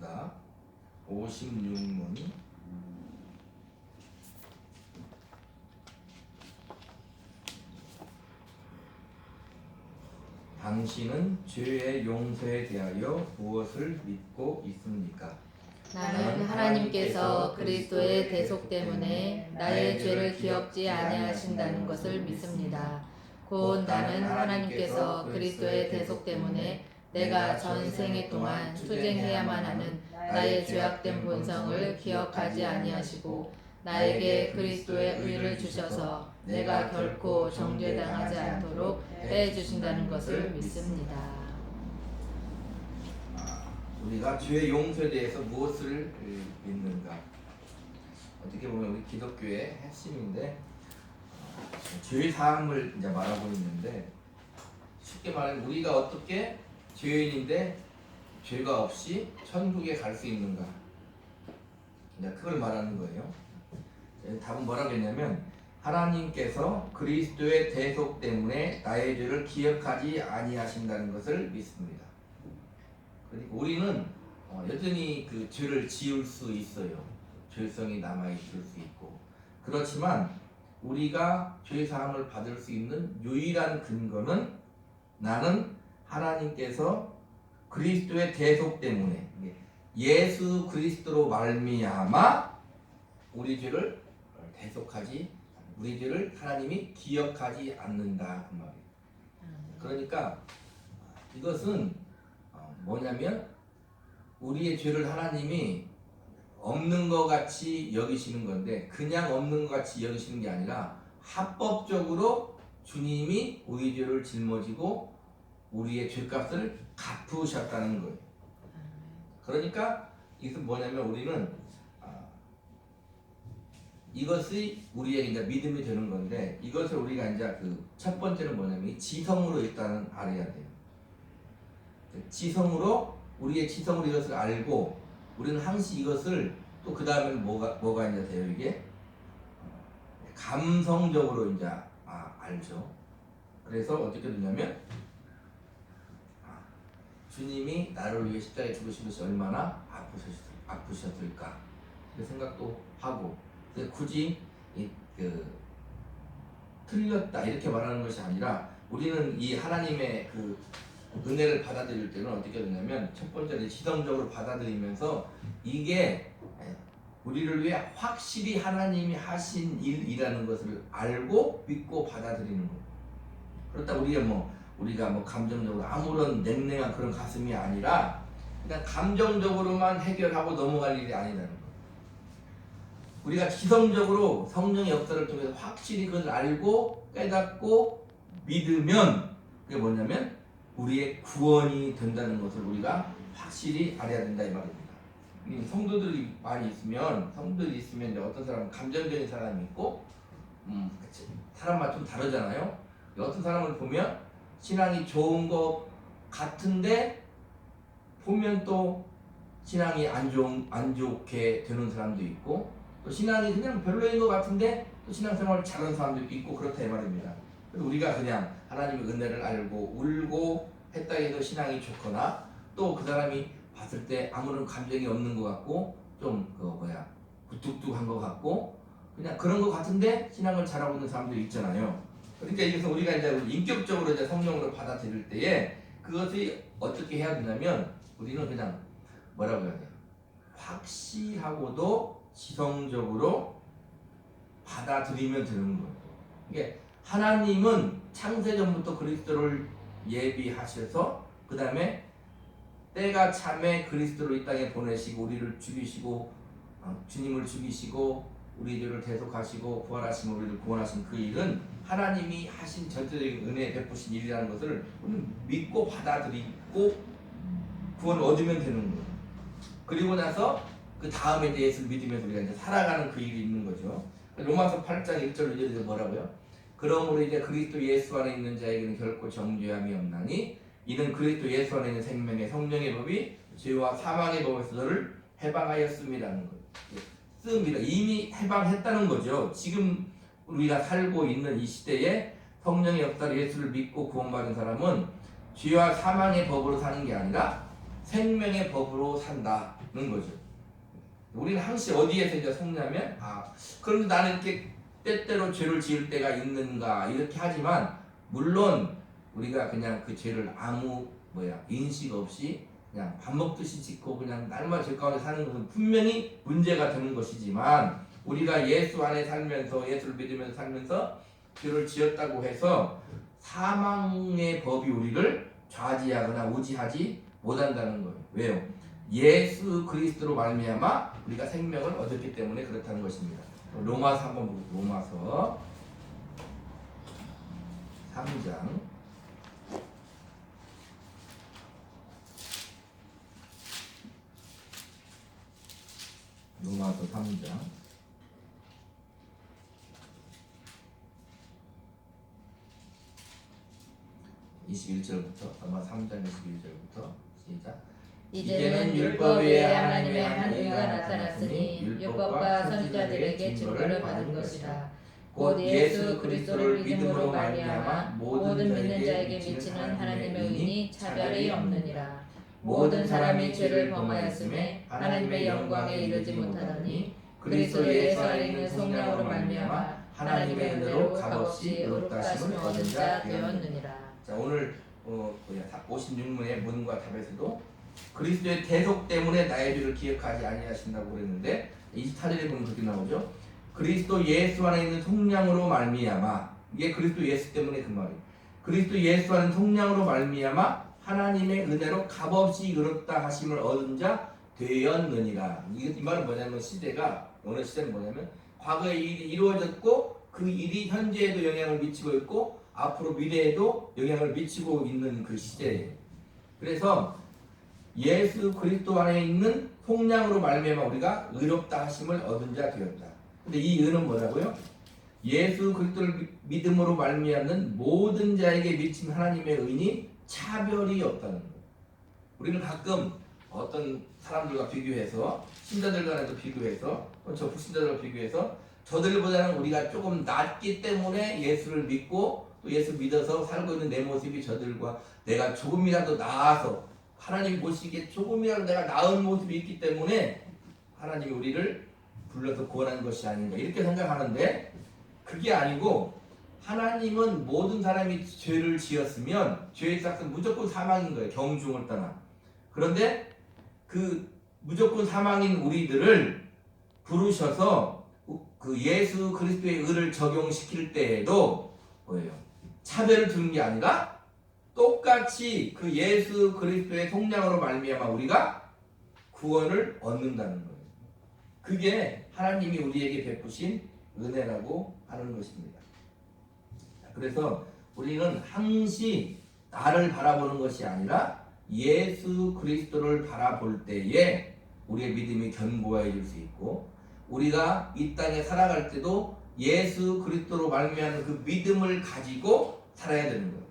다 56문 당신은 죄의 용서에 대하여 무엇을 믿고 있습니까? 나는 하나님께서 그리스도의 대속 때문에 나의 죄를 기억지 아니하신다는 것을 믿습니다. 곧 나는 하나님께서 그리스도의 대속 때문에 내가 전생에 동안 투쟁해야만 하는 나의 죄악된 본성을 기억하지 아니하시고 나에게 그리스도의 의를 주셔서 내가 결코 정죄당하지 않도록 해 주신다는 것을 믿습니다. 아, 우리가 죄의 용서에 대해서 무엇을 믿는가? 어떻게 보면 우리 기독교의 핵심인데 어, 죄 사함을 이제 말하고 있는데 쉽게 말하면 우리가 어떻게 죄인인데 죄가 없이 천국에 갈 수 있는가? 이제 그걸 말하는 거예요. 예, 답은 뭐라고 했냐면 하나님께서 그리스도의 대속 때문에 나의 죄를 기억하지 아니하신다는 것을 믿습니다. 그리고 우리는 어, 여전히 그 죄를 지을 수 있어요. 죄성이 남아 있을 수 있고 그렇지만 우리가 죄 사함을 받을 수 있는 유일한 근거는 나는 하나님께서 그리스도의 대속 때문에 예수 그리스도로 말미암아 우리 죄를 대속하지 우리 죄를 하나님이 기억하지 않는다 그 말이에요. 그러니까 이것은 어, 뭐냐면 우리의 죄를 하나님이 없는 것 같이 여기시는 건데 그냥 없는 것 같이 여기시는 게 아니라 합법적으로 주님이 우리 죄를 짊어지고 우리의 죄값을 갚으셨다는 거예요. 그러니까 이것은 뭐냐면 우리는 아, 이것이 우리의 이제 믿음이 되는 건데 이것을 우리가 이제 그 첫 번째는 뭐냐면 이 지성으로 일단은 알아야 돼요. 지성으로 우리의 지성으로 이것을 알고 우리는 항시 이것을 또 그 다음에 뭐가 뭐가 이제 돼요 이게 감성적으로 이제 아, 알죠. 그래서 어떻게 되냐면 아, 주님이 나를 위해 십자가에 죽으신 것이 얼마나 아프셨, 아프셨을까 그 생각도 하고 근데 굳이 이, 그, 틀렸다 이렇게 말하는 것이 아니라 우리는 이 하나님의 그 은혜를 받아들일 때는 어떻게 되냐면 첫 번째는 지성적으로 받아들이면서 이게 우리를 위해 확실히 하나님이 하신 일이라는 것을 알고 믿고 받아들이는 거예요. 그렇다 우리가 뭐 우리가 뭐 감정적으로 아무런 냉랭한 그런 가슴이 아니라 그냥 감정적으로만 해결하고 넘어갈 일이 아니라는 거예요. 우리가 지성적으로 성령의 역사를 통해서 확실히 그것을 알고 깨닫고 믿으면 그게 뭐냐면 우리의 구원이 된다는 것을 우리가 확실히 알아야 된다 이 말입니다. 이 성도들이 많이 있으면 성도들이 있으면 이제 어떤 사람은 감정적인 사람이 있고 음. 사람마다 좀 다르잖아요. 어떤 사람을 보면 신앙이 좋은 것 같은데 보면 또 신앙이 안, 좋은, 안 좋게 되는 사람도 있고 또 신앙이 그냥 별로인 것 같은데 또 신앙생활을 잘하는 사람도 있고 그렇다 이 말입니다. 그래서 우리가 그냥 하나님의 은혜를 알고 울고 했다 해도 신앙이 좋거나 또 그 사람이 봤을 때 아무런 감정이 없는 것 같고 좀 그 뭐야 뚝뚝한 것 같고 그냥 그런 것 같은데 신앙을 잘하고 있는 사람도 있잖아요. 그러니까 이것은 우리가 이제 인격적으로 이제 성령으로 받아들일 때에 그것이 어떻게 해야 되냐면 우리는 그냥 뭐라고 해야 돼요? 확실하고도 지성적으로 받아들이면 되는 거예요. 이게 하나님은 창세전부터 그리스도를 예비하셔서 그 다음에 때가 참에 그리스도를 이 땅에 보내시고 우리를 죽이시고 어, 주님을 죽이시고 우리들을 대속하시고 부활하시고 우리를 구원하신 그 일은 하나님이 하신 전체적인 은혜 베푸신 일이라는 것을 우리는 믿고 받아들이고 구원을 얻으면 되는 거예요. 그리고 나서 그 다음에 예수를 믿으면서 우리가 이제 살아가는 그 일이 있는 거죠. 로마서 8장 1절 2절에서 뭐라고요? 그러므로 이제 그리스도 예수 안에 있는 자에게는 결코 정죄함이 없나니 이는 그리스도 예수 안에 있는 생명의 성령의 법이 죄와 사망의 법에서 너를 해방하였음이라는 거예요. 씁니다. 이미 해방했다는 거죠. 지금 우리가 살고 있는 이 시대에 성령의 역사로 예수를 믿고 구원받은 사람은 죄와 사망의 법으로 사는 게 아니라 생명의 법으로 산다. 거죠. 우리는 항시 어디에서 이제 속냐면 아 그런데 나는 이렇게 때때로 죄를 지을 때가 있는가 이렇게 하지만 물론 우리가 그냥 그 죄를 아무 뭐야 인식 없이 그냥 밥 먹듯이 짓고 그냥 날마다 죄 가운데 사는 것은 분명히 문제가 되는 것이지만 우리가 예수 안에 살면서 예수를 믿으면서 살면서 죄를 지었다고 해서 사망의 법이 우리를 좌지하거나 우지하지 못한다는 거예요. 왜요? 예수 그리스도로 말미암아 우리가 생명을 얻었기 때문에 그렇다는 것입니다. 로마서 한번 보고 로마서 3장 로마서 3장 21절부터 아마 3장 21절부터 시작. 이제는 율법 외에 하나님의 한 의가 나타났으니 율법과 선지자들에게 증거를 받은 것이라. 곧 예수 그리스도를 믿음으로 말미암아 모든 믿는 자에게 미치는 하나님의 의인이 차별이 없느니라. 모든 사람이 죄를 범하였음에 하나님의 영광에 이르지 못하더니 그리스도 예수 안에 있는 성령으로 말미암아 하나님의 은혜로 값없이 의롭다심을 얻은 자 되었느니라 자 오늘 어, 뭐야 56문의 문과 답에서도 그리스도의 대속 때문에 나의 죄를 기억하지 아니하신다고 그랬는데 24절에 보면 그렇게 나오죠. 그리스도 예수 안에 있는 속량으로 말미암아 이게 그리스도 예수 때문에 그 말이에요. 그리스도 예수 안에 있는 속량으로 말미암아 하나님의 은혜로 값없이 의롭다 하심을 얻은 자 되었느니라. 이게 이 말은 뭐냐면 시대가 어느 시대는 뭐냐면 과거에 이 일이 이루어졌고 그 일이 현재에도 영향을 미치고 있고 앞으로 미래에도 영향을 미치고 있는 그 시대예요. 그래서 예수 그리스도 안에 있는 속량으로 말미암아 우리가 의롭다 하심을 얻은 자 되었다. 근데 이 의는 뭐라고요? 예수 그리스도를 미- 믿음으로 말미암는 모든 자에게 미친 하나님의 의니 차별이 없다는 거예요. 우리는 가끔 어떤 사람들과 비교해서 신자들과도 비교해서 또저 불신자들과 비교해서 저들보다는 우리가 조금 낫기 때문에 예수를 믿고 또 예수 믿어서 살고 있는 내 모습이 저들과 내가 조금이라도 나아서 하나님 보시기에 조금이라도 내가 나은 모습이 있기 때문에 하나님이 우리를 불러서 구원한 것이 아닌가 이렇게 생각하는데 그게 아니고 하나님은 모든 사람이 죄를 지었으면 죄의 싹은 무조건 사망인 거예요. 경중을 떠나. 그런데 그 무조건 사망인 우리들을 부르셔서 그 예수 그리스도의 의를 적용시킬 때에도 뭐예요 차별을 두는 게 아니라 똑같이 그 예수 그리스도의 속량으로 말미암아 우리가 구원을 얻는다는 거예요. 그게 하나님이 우리에게 베푸신 은혜라고 하는 것입니다. 그래서 우리는 항시 나를 바라보는 것이 아니라 예수 그리스도를 바라볼 때에 우리의 믿음이 견고해질 수 있고 우리가 이 땅에 살아갈 때도 예수 그리스도로 말미암는 그 믿음을 가지고 살아야 되는 거예요.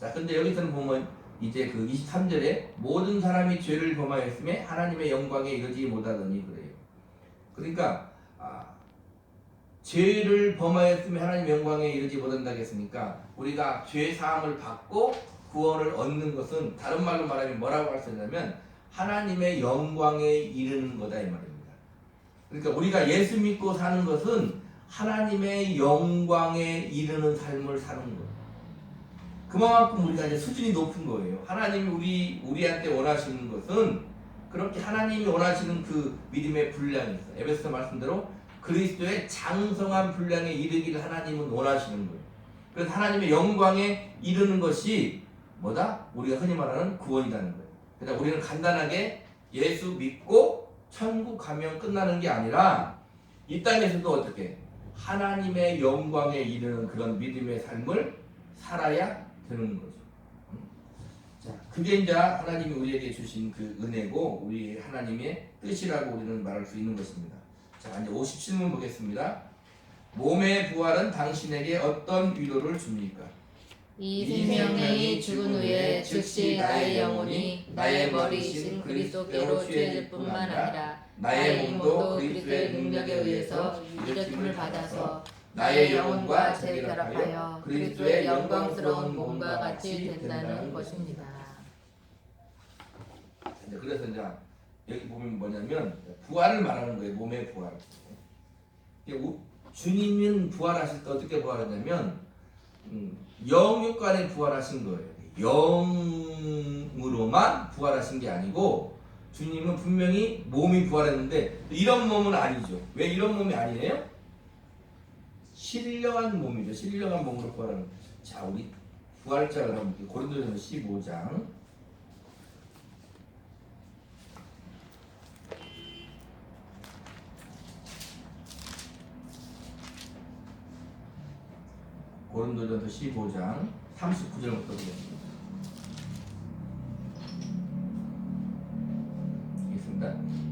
자, 근데 여기서는 보면 이제 그 23절에 모든 사람이 죄를 범하였음에 하나님의 영광에 이르지 못하더니 그래요. 그러니까 아, 죄를 범하였음에 하나님 영광에 이르지 못한다고 했으니까 우리가 죄 사함을 받고 구원을 얻는 것은 다른 말로 말하면 뭐라고 할 수 있냐면 하나님의 영광에 이르는 거다 이 말입니다. 그러니까 우리가 예수 믿고 사는 것은 하나님의 영광에 이르는 삶을 사는 거예요. 그만큼 우리가 이제 수준이 높은 거예요. 하나님이 우리 우리한테 원하시는 것은 그렇게 하나님이 원하시는 그 믿음의 분량이 있어. 에베소 말씀대로 그리스도의 장성한 분량에 이르기를 하나님은 원하시는 거예요. 그래서 하나님의 영광에 이르는 것이 뭐다? 우리가 흔히 말하는 구원이라는 거예요. 그러니까 우리는 간단하게 예수 믿고 천국 가면 끝나는 게 아니라 이 땅에서도 어떻게 하나님의 영광에 이르는 그런 믿음의 삶을 살아야 되는 거죠. 음. 자, 그게 이제 하나님이 우리에게 주신 그 은혜고 우리 하나님의 뜻이라고 우리는 말할 수 있는 것입니다. 자, 이제 57문 보겠습니다. 몸의 부활은 당신에게 어떤 위로를 줍니까? 이 생명이 죽은 후에 즉시 나의 영혼이 나의 머리이신 그리스도께로 취해질 뿐만 아니라 나의 몸도 그리스도의 능력에 의해서 일으킴을 받아서 나의 영혼과 재결합하여 그리스도의 영광스러운 몸과 같이 된다는 것입니다. 이제 그래서 이제 여기 보면 뭐냐면 부활을 말하는 거예요. 몸의 부활. 주님은 부활하실 때 어떻게 부활하냐면 음, 영육간에 부활하신 거예요. 영으로만 부활하신 게 아니고 주님은 분명히 몸이 부활했는데 이런 몸은 아니죠. 왜 이런 몸이 아니에요? 신령한 몸이죠. 신령한 몸으로 부활하는. 자, 우리 부활자를 한번. 고린도전서 15장. 고린도전서 15장 39절부터 보겠습니다.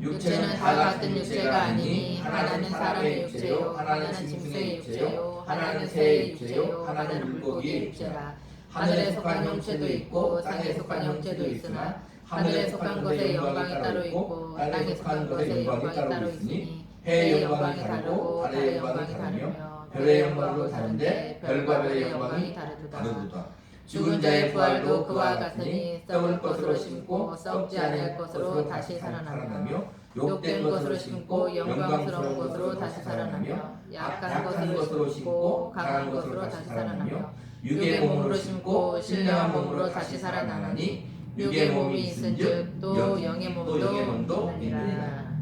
육체는 다 같은 육체가 아니니 하나는 사람의 육체요 하나는 짐승의 육체요 하나는 새의 육체요 하나는 물고기의 육체라. 하늘에 속한 형체도 있고 땅에 속한 형체도 있으나 하늘에 속한 것의 영광이 따로 있고 땅에 속한 것의 영광이 따로 있으니 해의 영광이 다르고 달의 영광이 다르며 별의 영광도 다른데 별과 별의 영광이 다르도다. 다르도다. 죽은 자의 부활도 그와 같으니 썩을 것으로 심고 썩지 않을 것으로 다시 살아나며 욕된 것으로 심고 영광스러운 것으로 다시 살아나며 약한 것으로 심고 강한 것으로 다시 살아나며 육의 몸으로 심고 신령한 몸으로 다시 살아나나니 육의 몸이 있은즉 또 영의 몸도 있느니라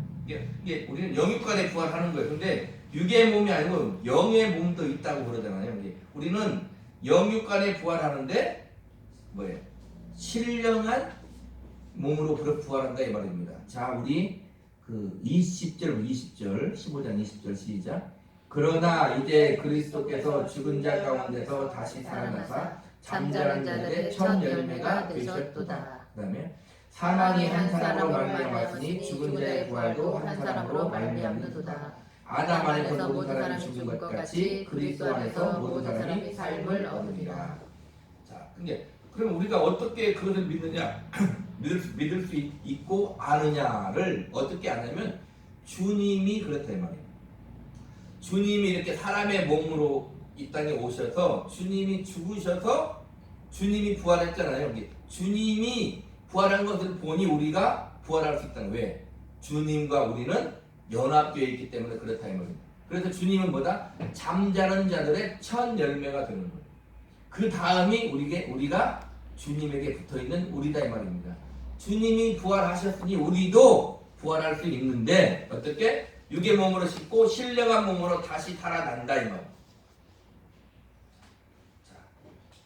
이게, 우리는 영육간에 부활하는 거예요. 근데 육의 몸이 아니고 영의 몸도 있다고 그러잖아요. 우리는 영육간에 부활하는데 뭐예요? 신령한 몸으로 부- 부활한다 이 말입니다. 자, 우리 그 20절 20절 15장 20절 시작. 그러나 이제 그리스도께서 죽은 자 가운데서 다시 살아나사 잠자는 자들의 첫 열매가 되셨도다. 그다음에 사망이 한 사람으로 말미암았으니 죽은 자의 부활도 한 사람으로 말미암는도다. 아담 안에서 모든 사람이 죽은 것 같이 그리스도 안에서 모든 사람이 삶을 얻으리라. 자, 근데 그럼 우리가 어떻게 그것을 믿느냐? 믿을, 수- 믿을 수 있- 있고 아느냐를 어떻게 아냐면 주님이 그렇다 이 말이에요. 주님이 이렇게 사람의 몸으로 이 땅에 오셔서 주님이 죽으셔서 주님이 부활했잖아요. 여기 주님이 부활한 것을 보니 우리가 부활할 수 있다는. 왜? 주님과 우리는 연합되어 있기 때문에 그렇다 이 말입니다. 그래서 주님은 뭐다? 잠자는 자들의 첫 열매가 되는 거예요. 그 다음이 우리게 우리가 주님에게 붙어 있는 우리다 이 말입니다. 주님이 부활하셨으니 우리도 부활할 수 있는데 어떻게 육의 몸으로 씻고 신령한 몸으로 다시 살아난다 이 말. 자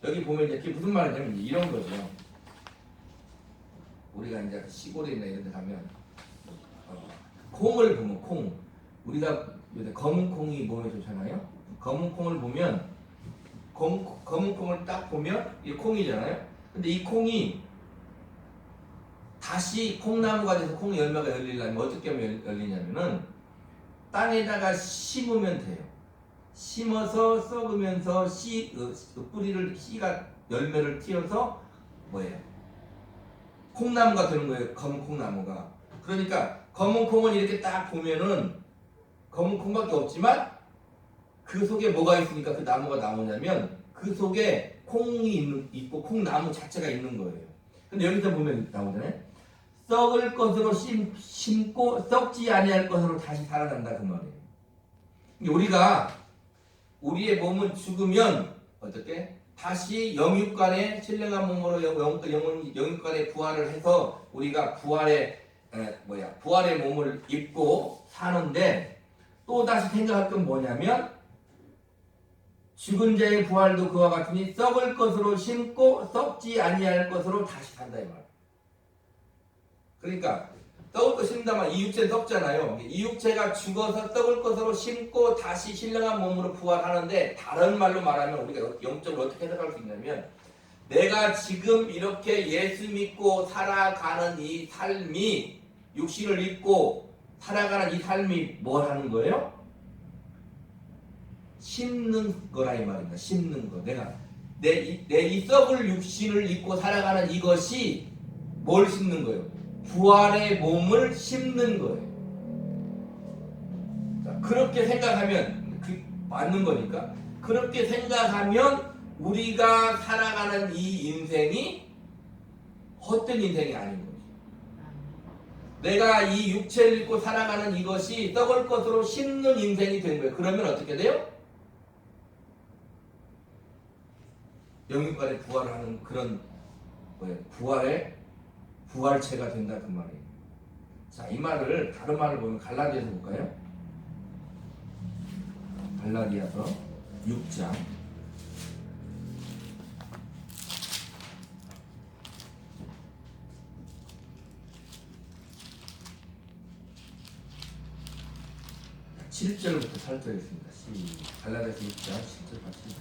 여기 보면 이제 무슨 말이냐면 이런 거죠. 우리가 이제 시골이나 이런 데 가면 어, 콩을 보면 콩 우리가 요새 검은 콩이 몸에 좋잖아요. 검은 콩을 보면 검, 검은 콩을 딱 보면 이 콩이잖아요. 근데 이 콩이 다시 콩나무가 돼서 콩 열매가 열리려면 어떻게 하면 열- 열리냐면은 땅에다가 심으면 돼요. 심어서 썩으면서 씨 어, 그 뿌리를 씨가 열매를 틔어서 뭐예요? 콩나무가 되는 거예요. 검은 콩나무가. 그러니까 검은 콩은 이렇게 딱 보면은 검은 콩밖에 없지만 그 속에 뭐가 있으니까 그 나무가 나오냐면 그 속에 콩이 있는, 있고 콩나무 자체가 있는 거예요. 근데 여기서 보면 나오잖아요. 썩을 것으로 심, 심고 썩지 아니할 것으로 다시 살아난다 그 말이에요. 우리가 우리의 몸은 죽으면 어떻게 다시 영육간에 신령한 몸으로 영, 영, 영, 영육간에 부활을 해서 우리가 부활의 에, 뭐야 부활의 몸을 입고 사는데 또 다시 생각할 건 뭐냐면 죽은 자의 부활도 그와 같으니 썩을 것으로 심고 썩지 아니할 것으로 다시 산다 이 말. 그러니까 썩을 것 심다만 이 육체는 썩잖아요. 이 육체가 죽어서 썩을 것으로 심고 다시 신령한 몸으로 부활하는데 다른 말로 말하면 우리가 영적으로 어떻게 해석할 수 있냐면 내가 지금 이렇게 예수 믿고 살아가는 이 삶이 육신을 입고 살아가는 이 삶이 뭘 하는 거예요? 심는 거라 이 말입니다. 심는 거. 내가 내이 썩을 육신을 입고 살아가는 이것이 뭘 심는 거예요? 부활의 몸을 심는 거예요. 자, 그렇게 생각하면 그 맞는 거니까 그렇게 생각하면 우리가 살아가는 이 인생이 헛된 인생이 아닌 거죠. 내가 이 육체를 입고 살아가는 이것이 썩을 것으로 심는 인생이 된 거예요. 그러면 어떻게 돼요? 영육간에 부활을 하는 그런 뭐예요? 부활의 부활체가 된다 그 말이에요. 자, 이 말을 다른 말을 보면 갈라디아서 볼까요? 갈라디아서 6장 칠절부터 살펴보겠습니다. 시 갈라디아서 6장 7절 같이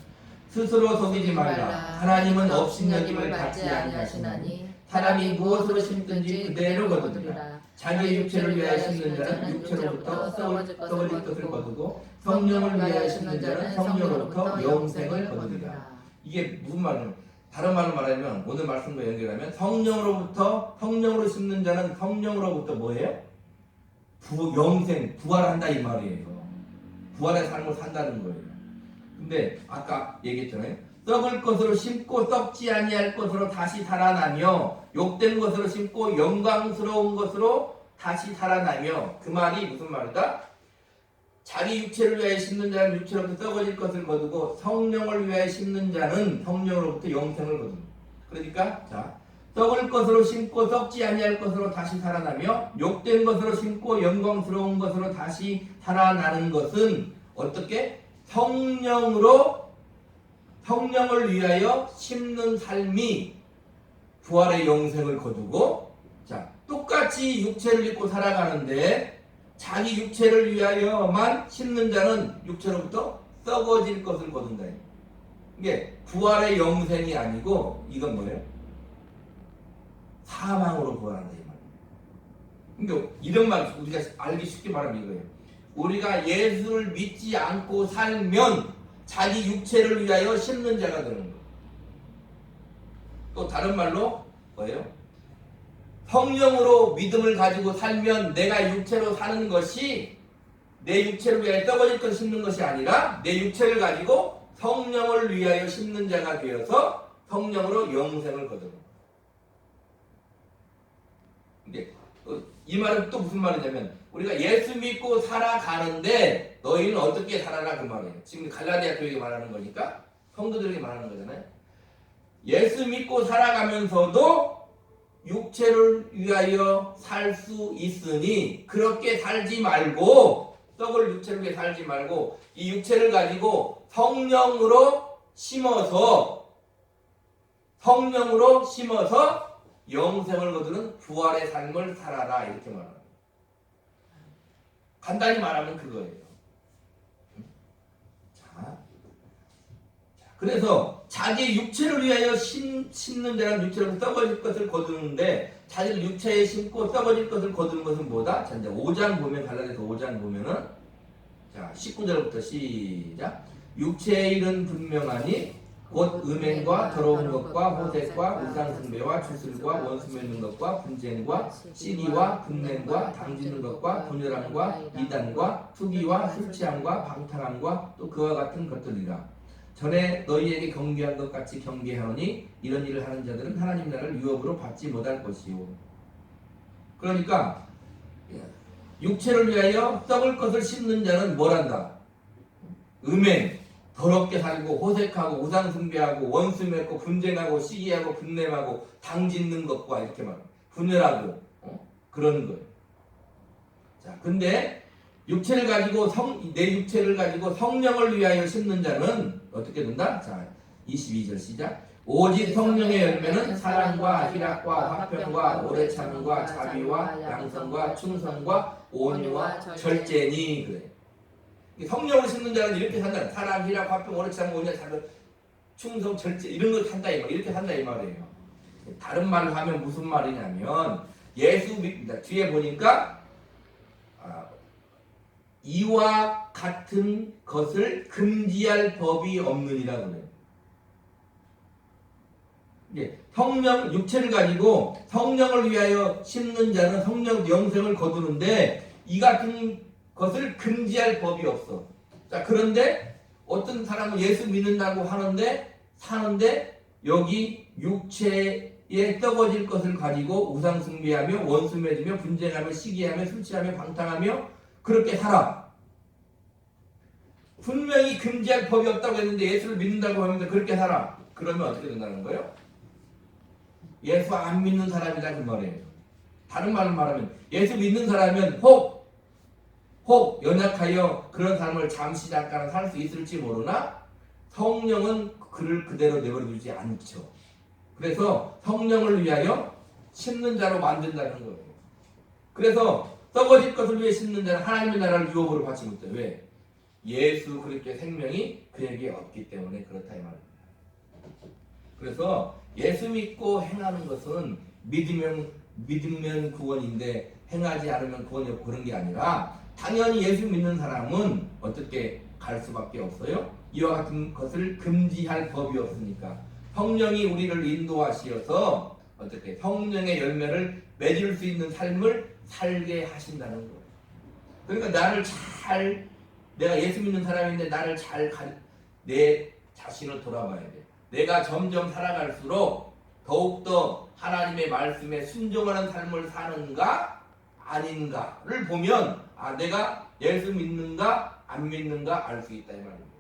스스로 속이지 말라. 하나님은 없인 여김을 받지 아니하시나니 사람이 무엇으로 심든지 그대로 거두리라. 자기의 육체를 위하여 심는 자는 육체로부터 썩을 것을 거두고 성령을 위하여 심는 자는 성령으로부터 영생을 거두리라. 이게 무슨 말이냐? 다른 말로 말하면 오늘 말씀과 연결하면 성령으로부터 성령으로 심는 자는 성령으로부터 뭐예요? 부 영생 부활한다 이 말이에요. 부활의 삶을 산다는 거예요. 근데 아까 얘기했잖아요. 썩을 것으로 심고 썩지 아니할 것으로 다시 살아나며 욕된 것으로 심고 영광스러운 것으로 다시 살아나며 그 말이 무슨 말이다? 자기 육체를 위하여 심는 자는 육체로부터 썩어질 것을 거두고 성령을 위하여 심는 자는 성령으로부터 영생을 거둔다. 그러니까 자 썩을 것으로 심고 썩지 아니할 것으로 다시 살아나며 욕된 것으로 심고 영광스러운 것으로 다시 살아나는 것은 어떻게 성령으로 성령을 위하여 심는 삶이 부활의 영생을 거두고 자 똑같이 육체를 입고 살아가는데 자기 육체를 위하여만 심는 자는 육체로부터 썩어질 것을 거둔다. 이게 부활의 영생이 아니고 이건 뭐예요? 사망으로 부활한다 이 말이에요. 그러니까 이런 말 우리가 알기 쉽게 말하면 이거예요. 우리가 예수를 믿지 않고 살면 자기 육체를 위하여 심는 자가 되는 거예요. 또 다른 말로 뭐예요? 성령으로 믿음을 가지고 살면 내가 육체로 사는 것이 내 육체를 위하여 떠버릴 것을 심는 것이 아니라 내 육체를 가지고 성령을 위하여 심는 자가 되어서 성령으로 영생을 거두는 거예요. 이게 어, 이 말은 또 무슨 말이냐면 우리가 예수 믿고 살아가는데 너희는 어떻게 살아라 그 말이에요. 지금 갈라디아 교회에 말하는 거니까 성도들에게 말하는 거잖아요. 예수 믿고 살아가면서도 육체를 위하여 살 수 있으니 그렇게 살지 말고 썩을 육체를 위해 살지 말고 이 육체를 가지고 성령으로 심어서 성령으로 심어서 영생을 거두는 부활의 삶을 살아라 이렇게 말합니다. 간단히 말하면 그거예요. 자, 자, 그래서 자기 육체를 위하여 심, 심는 자는 육체로 썩어질 것을 거두는데 자기 육체에 심고 썩어질 것을 거두는 것은 뭐다? 자 이제 5장 보면 갈라디아서 5장 보면은 자 19절부터 시작 육체의 일은 분명하니 곧 음행과 더러운 것과 호색과 우상숭배와 주술과 원수 맺는 것과 분쟁과 시기와 분냄과 당지는 것과 분열함과 이단과 투기와 술취함과 방탕함과 또 그와 같은 것들이라. 전에 너희에게 경계한 것 같이 경계하노니 이런 일을 하는 자들은 하나님 나라를 유업으로 받지 못할 것이요. 그러니까 육체를 위하여 썩을 것을 심는 자는 뭘한다? 음행 더럽게 살고 호색하고 우상 숭배하고 원수 맺고 분쟁하고 시기하고 분냄하고 당 짓는 것과 이렇게 말 분열하고 어? 그런 거예요. 자, 근데 육체를 가지고 성, 내 육체를 가지고 성령을 위하여 심는 자는 어떻게 된다? 자, 22절 시작. 오직 성령의 열매는 사랑과 희락과 화평과 오래 참음과 자비와 양성과 충성과 온유와 절제니 그래. 성령을 심는 자는 이렇게 산다. 사랑, 희락, 화평, 참음, 온유, 자비, 충성, 절제 이런 걸 산다 이 말. 이렇게 산다 이 말이에요. 다른 말로 하면 무슨 말이냐면 예수 믿다 뒤에 보니까 아, 이와 같은 것을 금지할 법이 없느니라 그래요. 이게 성령 육체를 가지고 성령을 위하여 심는 자는 성령 영생을 거두는데 이 같은 것을 금지할 법이 없어. 자 그런데 어떤 사람은 예수 믿는다고 하는데 사는데 여기 육체에 예 떡어질 것을 가지고 우상 숭배하며 원수 맺으며 분쟁하며 시기하며 술 취하며 방탕하며 그렇게 살아. 분명히 금지할 법이 없다고 했는데 예수를 믿는다고 하면서 그렇게 살아. 그러면 어떻게 된다는 거예요? 예수 안 믿는 사람이다 그 말이에요. 다른 말로 말하면 예수 믿는 사람은 혹, 혹 연약하여 그런 삶을 잠시 잠깐 살 수 있을지 모르나 성령은 그를 그대로 내버려 두지 않죠. 그래서 성령을 위하여 심는 자로 만든다는 거예요. 그래서 썩어질 것을 위해 심는 자는 하나님의 나라를 유업으로 받지 못해요. 왜? 예수 그리스도의 생명이 그에게 없기 때문에 그렇다 이 말입니다. 그래서 예수 믿고 행하는 것은 믿으면 믿으면 구원인데 행하지 않으면 구원이 없고 그런 게 아니라 당연히 예수 믿는 사람은 어떻게 갈 수밖에 없어요. 이와 같은 것을 금지할 법이 없으니까 성령이 우리를 인도하시어서 어떻게 성령의 열매를 맺을 수 있는 삶을 살게 하신다는 거예요. 그러니까 나를 잘 내가 예수 믿는 사람인데 나를 잘 내 자신을 돌아봐야 돼. 내가 점점 살아갈수록 더욱더 하나님의 말씀에 순종하는 삶을 사는가 아닌가를 보면 아 내가 예수 믿는가 안 믿는가 알 수 있다 이 말입니다.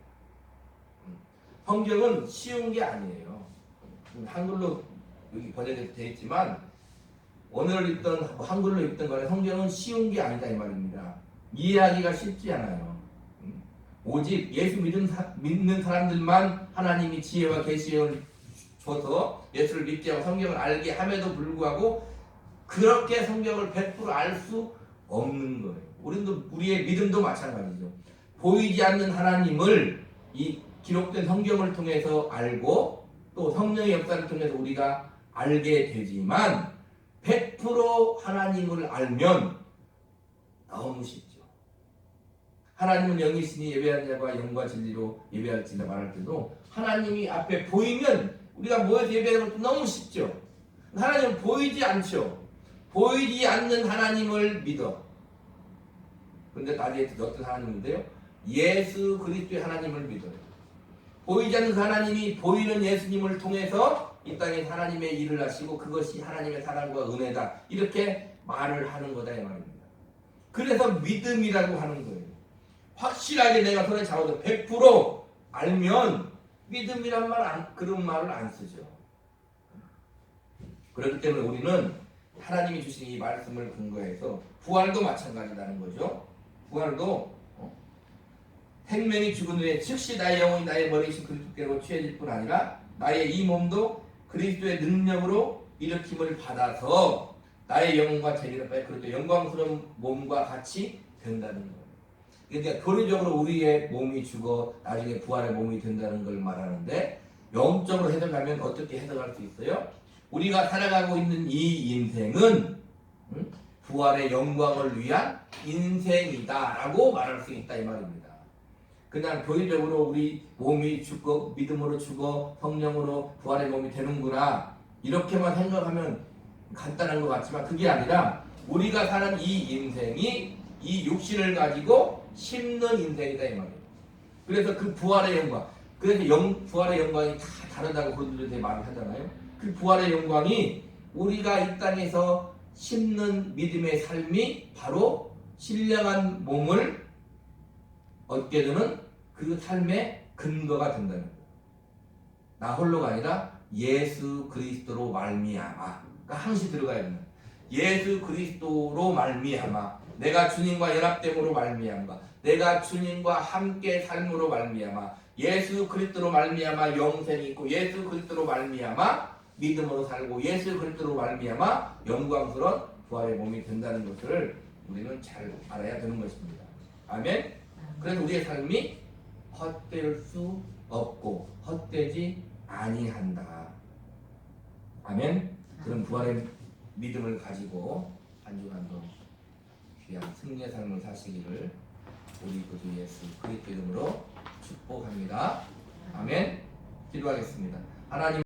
음. 성경은 쉬운 게 아니에요. 음, 한글로 여기 번역이 있지만 원어를 읽던 한글로 읽던 간에 성경은 쉬운 게 아니다 이 말입니다. 이해하기가 쉽지 않아요. 음. 오직 예수 믿는, 사, 믿는 사람들만 하나님이 지혜와 계시를 줘서 예수를 믿게 하고 성경을 알게 함에도 불구하고 그렇게 성경을 100%알 수 없는 거예요. 우리도 우리의 믿음도 마찬가지죠. 보이지 않는 하나님을 이 기록된 성경을 통해서 알고 또 성령의 역사를 통해서 우리가 알게 되지만 100% 하나님을 알면 너무 쉽죠. 하나님은 영이시니 예배하는 자가 영과 진리로 예배할지라 말할 때도 하나님이 앞에 보이면 우리가 모여서 예배하는 것도 너무 쉽죠. 하나님은 보이지 않죠. 보이지 않는 하나님을 믿어. 근데 나중에 어떤 하나님인데요? 예수 그리스도의 하나님을 믿어요. 보이지 않는 하나님이 보이는 예수님을 통해서 이 땅에 하나님의 일을 하시고 그것이 하나님의 사랑과 은혜다. 이렇게 말을 하는 거다 이 말입니다. 그래서 믿음이라고 하는 거예요. 확실하게 내가 손에 잡아도 100% 알면 믿음이란 말 안, 그런 말을 안 쓰죠. 그렇기 때문에 우리는 하나님이 주신 이 말씀을 근거해서 부활도 마찬가지라는 거죠. 부활도 어? 생명이 죽은 후에 즉시 나의 영혼이 나의 머리이신 그리스도께로 취해질 뿐 아니라 나의 이 몸도 그리스도의 능력으로 일으킴을 받아서 나의 영혼과 재기를 빠져 그리스도 영광스러운 몸과 같이 된다는 거예요. 그러니까 교리적으로 우리의 몸이 죽어 나중에 부활의 몸이 된다는 걸 말하는데 영적으로 해석하면 어떻게 해석할 수 있어요? 우리가 살아가고 있는 이 인생은 음? 부활의 영광을 위한 인생이다라고 말할 수 있다 이 말입니다. 그냥 교리적으로 우리 몸이 죽고 믿음으로 죽어 성령으로 부활의 몸이 되는구나 이렇게만 생각하면 간단한 것 같지만 그게 아니라 우리가 사는 이 인생이 이 육신을 가지고 심는 인생이다 이 말이에요. 그래서 그 부활의 영광, 그래서 영, 부활의 영광이 다 다르다고 그들이 되게 말을 하잖아요. 그 부활의 영광이 우리가 이 땅에서 심는 믿음의 삶이 바로 신령한 몸을 얻게 되는 그 삶의 근거가 된다는 거예요. 나 홀로가 아니라 예수 그리스도로 말미암아. 그러니까 항시 들어가야 된다. 예수 그리스도로 말미암아. 내가 주님과 연합됨으로 말미암아. 내가 주님과 함께 삶으로 말미암아. 예수 그리스도로 말미암아 영생이 있고 예수 그리스도로 말미암아 믿음으로 살고 예수 그리스도로 말미암아 영광스러운 부활의 몸이 된다는 것을 우리는 잘 알아야 되는 것입니다. 아멘. 그래서 우리의 삶이 헛될 수 없고 헛되지 아니한다. 아멘. 그런 부활의 믿음을 가지고 한 주간도 귀한 승리의 삶을 사시기를 우리 구주 예수 그리스도 이름으로 축복합니다. 아멘. 기도하겠습니다. 하나님